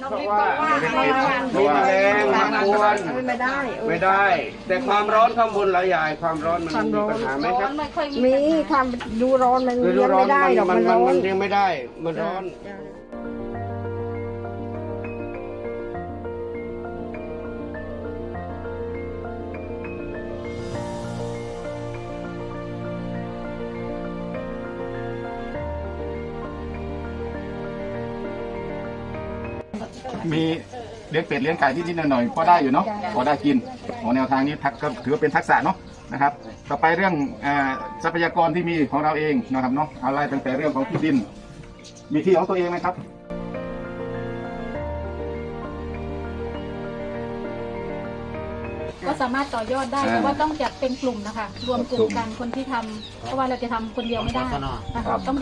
เพราะว่ามีแมลงมากวนไม่ได้ออไม่ได้ แต่ความร้อนข้างบนหลายอย่างความร้อนมันมีปัญหาไหมครับมีทำดูร้อนมันเลี้ยงไม่ได้หรอกมันร้อมันนเลี้ยงไม่ได้ มันร้อน มีเลี้ยงเป็ดเลี้ยงไก่ที่นิดๆหน่อยๆพอได้อยู่เนาะพอได้กินโอ้แนวทางนี้ทักก็ถือว่าเป็นทักษะเนาะนะครับ ต่อไปเรื่องอ่าทรัพยากรที่มีของเราเองนะครับเนาะอะไรตั้งแต่เรื่องของที่ดิน มีที่ของตัวเองไหมครับก็สามารถต่อยอดได้อ่าแต่ว่าต้องจัดเป็นกลุ่มนะคะ รวมกลุ่มกันคนที่ทำเพราะว่าเราจะทำคนเดียวไม่ได้นะคะต้อง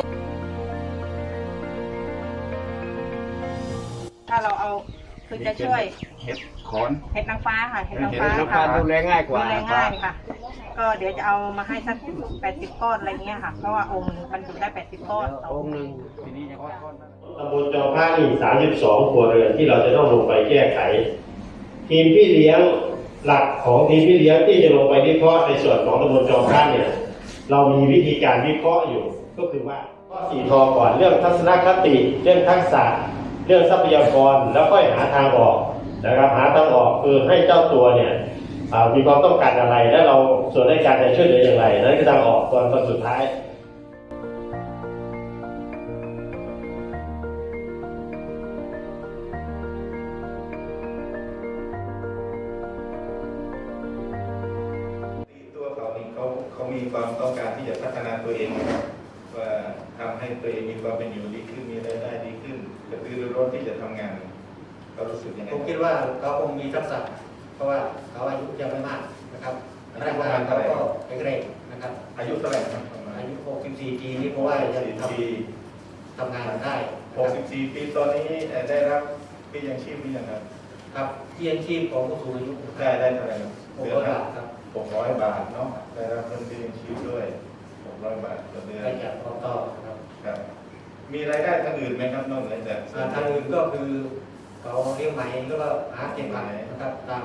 เราเอาคือจะช่วยเห็ดขอนเห็ดนางฟ้าค่ะเห็ดนางเห็ดฟ้าน้ำค่ะตาลดูแลง่ายกดูว่าแลง่ายค่ะ ก็เดี๋ยวจะเอามาให้สักแปดสิบก้อนอะไรเงี้ยค่ะ เพราะว่าองค์หนึ่งมันอยู่ได้แปดสิบก้อนต่อองค์หนึ่งทีนี้จะก้อนก้อนตำบลจอมพระนี่32ครัวเรือนที่เราจะต้องลงไปแก้ไข ทีมพี่เลี้ยงหลักของทีมพี่เลี้ยงที่จะลงไปวิเคราะห์ในส่วนของตำบลจอมพระเนี่ยเรามีวิธีการวิเคราะห์อยู่ก็คือว่าข้อสี่ทอก่อนเรื่องทัศนคติเรื่องทักษะ เรื่องทรัพยากรแล้วค่อยหาทางออกนะครับหาทางออกคือให้เจ้าตัวเนี่ยมีความต้องการอะไรและเราส่วนในการจะช่วยเหลืออย่างไรนั่นคือทางออกตอนตอนสุดท้ายตัวเขานี่เขาเขามีความต้องการที่จะพัฒนาตัวเองนะครับ ให้ตัวเองมีความเป็นอยู่ดีขึ้นมีรายได้ดีขึ้นกระตือรือร้นที่จะทำงานเขารู้สึกยังไงผมคิดว่าเขาคงมีทักษะเพราะว่าเขาอายุยังไม่มากนะครับร่างกายเขาก็แข็งแรงนะครับ อายุเท่าไหร่ครับประมาณอายุ 64 ปีนี่เพราะว่ายังสี่ทปีำทำงานได้หกสิบสี่ปีตอนนี้เอ่อได้รับพี่ยังชีพหรือยังครับครับที่ยังชีพของผู้สูงอายุได้ได้เท่าไหร่ครับหกเดือร้อนยละบาทครับหกร้อยบาทเนาะได้รับเงินพี่ยังชีพด้วยหกร้อยบาทต่อเดือนได้จากอบต ครับครับมีรายได้ทางอื่นไหมครับนอกเหนือจากอ่าทางอื่นก็คือเขาเลี้ยงไหมแล้วก็หาเก็บไหมนะครับตาม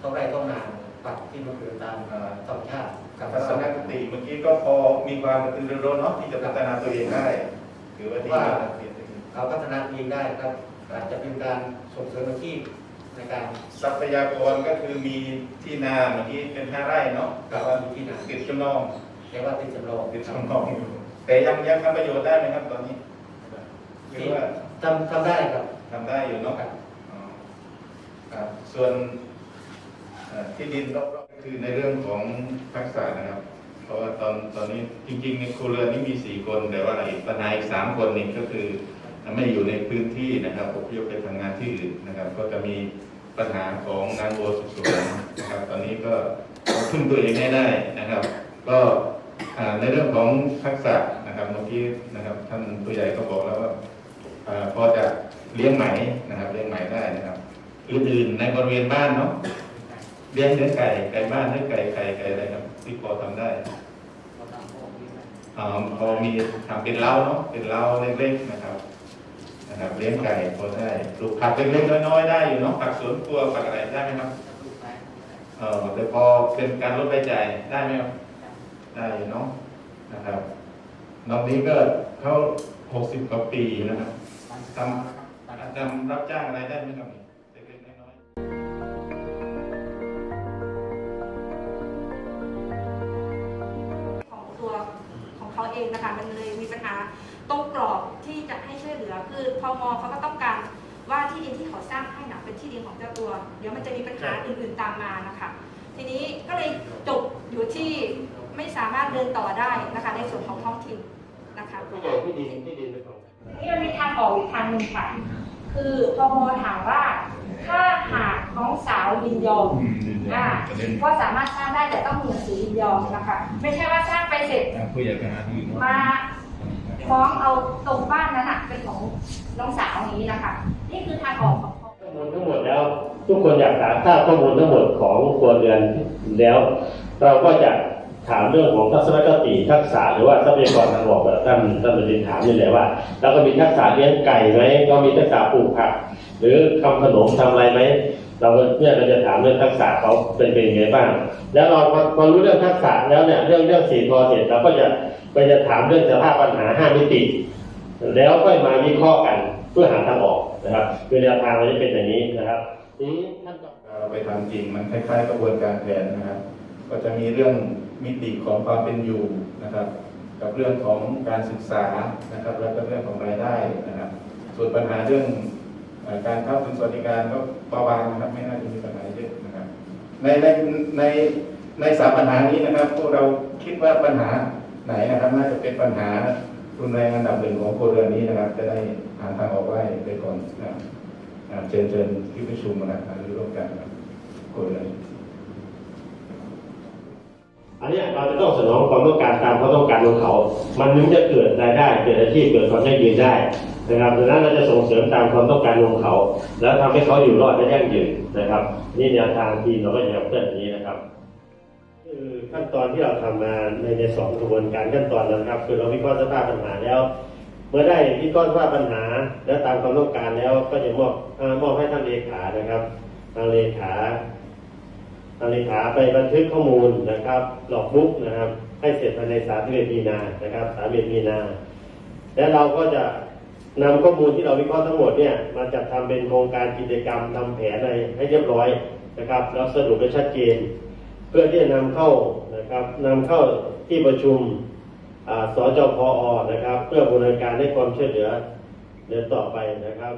ท้องไร่ท้องนาปักที่มันเกิดตามอ่าธรรมชาติกับทัศนคติเมื่อกี้ก็พอมีความกระตือรือร้นเนาะที่จะพัฒนาตัวเองได้ถือว่าดีมากเขาพัฒนาตัวเองได้ครับอาจจะเป็นการส่งเสริมอาชีพในการทรัพยากรก็คือมีที่นาเมื่อกี้เป็นห้าไร่เนาะกับว่าที่นาติดจำนองแต่ว่าเป็นจำลองติดจำนองอยู่ แต่ยังยังทำประโยชน์ได้ไหมครับตอนนี้หรือว่าทำทำได้ครับทำได้อยู่เนาะอ๋อครับส่วนเอ่อที่ดินรอบๆก็คือในเรื่องของทักษะนะครับ เพราะว่าตอนตอนนี้จริงๆในครัวเรือนนี้มีสี่คน แต่ว่าอีกปัญหาอีกสามคนนี่ก็คือไม่อยู่ในพื้นที่นะครับอพยพไปทำงานที่อื่นนะครับ ก็จะมีปัญหาของงานโบสุขสวนนะครับ ตอนนี้ก็ต้องพึ่งตัวเองให้ได้นะครับ ก็อ่าในเรื่องของทักษะ นะครับเมื่อกี้นะครับท่านผู้ใหญ่ก็บอกแล้วว่าอ่าพอจะเลี้ยงไหมนะครับ เลี้ยงไหมได้นะครับอื่นๆในบริเวณบ้านเนาะเลี้ยงเลี้ยงไก่ไก่บ้านเลี้ยงไก่ไก่ไก่อะไรครับที่พอทำได้อ่าพอมีทำเป็นเล้าเนาะเป็นเล้าเล็กๆนะครับนะครับเลี้ยงไก่พอได้ปลูกผักเล็กๆน้อยๆได้อยู่เนาะผักสวนครัวผักอะไรได้ไหมครับเออแต่พอเป็นการลดรายจ่ายได้ไหมครับได้อยู่เนาะนะครับ นอกนี้ก็เขาหกสิบกว่าปีนะครับทำทำรับจ้างอะไรได้ไหมครับเล็กๆน้อยๆของตัวของเขาเองนะคะมันเลยมีปัญหาตรงกรอบที่จะให้ช่วยเหลือคือพมเขาก็ต้องการว่าที่ดินที่เขาสร้างให้นะเป็นที่ดินของเจ้าตัว เดี๋ยวมันจะมีปัญหาอื่นๆตามมานะคะทีนี้ก็เลยจบอยู่ที่ไม่สามารถเดินต่อได้นะคะในส่วนของท้องถิ่น นะคะผู้ใหญ่ที่ดินที่ดินเป็นของนี่มันมีทางออกอีกทางหนึ่งค่ะ คือพมถามว่า ถ้าหากน้องสาวยินยอมอ่าก็สามารถสร้างได้แต่ต้องมีหนังสือยินยอมนะคะ ไม่ใช่ว่าสร้างไปเสร็จผู้ใหญ่ไปหาที่อื่นมาฟ้องเอาตรงบ้านนั้นอะเป็นของน้องสาวอย่างนี้นะคะนี่คือทางออกของเขาข้อมูลทั้งหมดแล้ว ทุกคนอยากทราบข้อมูลทั้งหมดของครัวเรือนแล้ว เราก็จะ ถามเรื่องของทัศนคติทักษะหรือว่าทรัพยากรทางบอกแบบท่านท่านบรินถามนี่แหละว่าเราก็มีทักษะเลี้ยงไก่ไหมก็มีทักษะปลูกผัก หรือทำขนมทำอะไรไหมเราเนี่ยเราจะถามเรื่องทักษะเขาเป็นเป็นยังไงบ้าง แล้วเราพอพอรู้เรื่องทักษะแล้วเนี่ยเรื่องเรื่องสี่ทอเสร็จเราก็จะไปจะถามเรื่องสภาพปัญหาห้ามิติ แล้วก็มาวิเคราะห์กันเพื่อหาทางออกนะครับคือแนวทางมันจะเป็นอย่างนี้นะครับทีนี้ขั้นตอนเราไปทำจริงมันคล้ายๆกระบวนการแผนนะครับ ก็จะมีเรื่อง มิติของความเป็นอยู่นะครับ กับเรื่องของการศึกษานะครับ แล้วก็เรื่องของรายได้นะครับ ส่วนปัญหาเรื่องการเข้าถึงสวัสดิการก็เบาบางนะครับไม่น่าจะมีปัญหาเยอะนะครับ ในในในในสามปัญหานี้นะครับพวกเราคิดว่าปัญหาไหนนะครับ น่าจะเป็นปัญหารุนแรงอันดับหนึ่งของคเรือนนี้นะครับ จะได้หาทางออกได้ไปก่อนนะครับเชิญเชิญที่ประชุมนะครับหารือร่วมกันนะครับคเรือน อันนี้เราจะต้องสนองความต้องการตามความต้องการของเขา มันถึงจะเกิดรายได้เกิดอาชีพเกิดความยั่งยืนได้นะครับดังนั้นเราจะส่งเสริมตามความต้องการของเขา แล้วทำให้เขาอยู่รอดและยั่งยืนนะครับ นี่แนวทางทีมเราก็จะทำเพื่อย่างนี้นะครับคือขั้นตอนที่เราทำมาในในสองกระบวนการขั้นตอนนะครับ คือเราวิเคราะห์สภาพปัญหาแล้ว เมื่อได้วิเคราะห์สภาพปัญหา และตามความต้องการแล้วก็จะมอบมอบให้ท่านเลขานะครับทางเลขา ทางเลขาไปบันทึกข้อมูลนะครับหลอกบุ๊กนะครับ ให้เสร็จภายใน31มีนานะครับ31มีนา และเราก็จะนำข้อมูลที่เราวิเคราะห์ทั้งหมดเนี่ยมาจัดทำเป็นโครงการกิจกรรมทำแผนอะไรให้เรียบร้อยนะครับ แล้วสรุปให้ชัดเจน เพื่อที่จะนำเข้านะครับนำเข้าที่ประชุมสจพอนะครับ เพื่อบูรณาการให้ความช่วยเหลือเดินต่อไปนะครับ